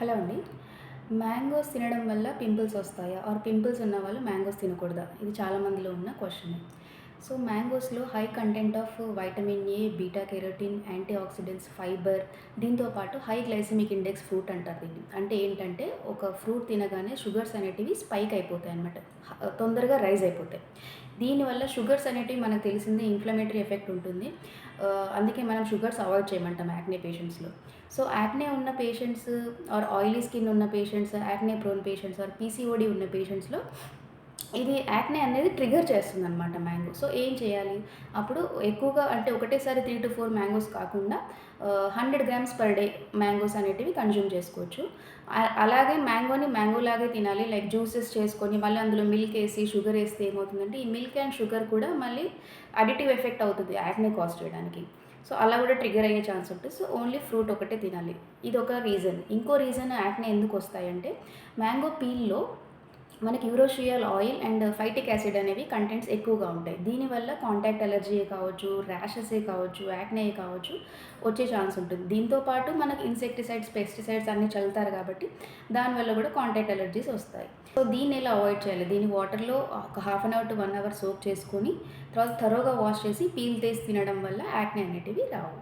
Hello అండి. Mangoes తినడం వల్ల పింపుల్స్ వస్తాయా? ఆర్ పింపుల్స్ ఉన్న వాళ్ళు మ్యాంగోస్ తినకూడదా? ఇది చాలా మందిలో ఉన్న question. So మ్యాంగోస్లో high content of vitamin A beta carotene antioxidants fibre దీంతో పాటు హై గ్లైసెమిక్ ఇండెక్స్ ఫ్రూట్ అంటారు దీన్ని. అంటే ఏంటంటే ఒక ఫ్రూట్ తినగానే షుగర్స్ అనేటివి స్పైక్ అయిపోతాయి అనమాట తొందరగా రైజ్ అయిపోతాయి. దీనివల్ల షుగర్స్ అనేటివి మనకు తెలిసిందే ఇన్ఫ్లమేటరీ ఎఫెక్ట్ ఉంటుంది. అందుకే మనం షుగర్స్ అవాయిడ్ చేయమంటాం యాక్నే పేషెంట్స్లో. సో యాక్నే ఉన్న పేషెంట్స్ ఆర్ ఆయిలీ స్కిన్ ఉన్న patients acne prone patients or PCOD ఉన్న పేషెంట్స్లో ఇది యాక్నే అనేది ట్రిగర్ చేస్తుంది అనమాట మ్యాంగో. సో ఏం చేయాలి? అప్పుడు ఎక్కువగా అంటే ఒకటేసారి త్రీ టు ఫోర్ మ్యాంగోస్ కాకుండా hundred grams per day mangoes అనేటివి కన్జ్యూమ్ చేసుకోవచ్చు. అలాగే మ్యాంగోని మ్యాంగో లాగే తినాలి. లైక్ జ్యూసెస్ చేసుకొని మళ్ళీ అందులో మిల్క్ వేసి షుగర్ వేస్తే ఏమవుతుందంటే ఈ మిల్క్ అండ్ షుగర్ కూడా మళ్ళీ అడిటివ్ ఎఫెక్ట్ అవుతుంది యాక్నే కాస్ట్ చేయడానికి. సో అలా కూడా ట్రిగర్ అయ్యే ఛాన్స్ ఉంటుంది. సో ఓన్లీ ఫ్రూట్ ఒకటే తినాలి. ఇది ఒక రీజన్. ఇంకో రీజన్ యాక్నే ఎందుకు వస్తాయంటే మ్యాంగో పీల్లో మనకి urushiol oil and phytic acid అనేవి కంటెంట్స్ ఎక్కువగా ఉంటాయి. దీనివల్ల కాంటాక్ట్ ఎలర్జీ కావచ్చు ర్యాషెసే కావచ్చు యాక్నే కావచ్చు వచ్చే ఛాన్స్ ఉంటుంది. దీంతో పాటు మనకి ఇన్సెక్టిసైడ్స్ పెస్టిసైడ్స్ అన్నీ చల్లుతారు కాబట్టి దానివల్ల కూడా కాంటాక్ట్ ఎలర్జీస్ వస్తాయి. సో దీన్ని ఎలా అవాయిడ్ చేయాలి? దీన్ని వాటర్లో ఒక half an hour to one hour soak చేసుకొని తర్వాత థరోగా వాష్ చేసి పీల్ తీసి తినడం వల్ల యాక్నే అనేటివి రావు.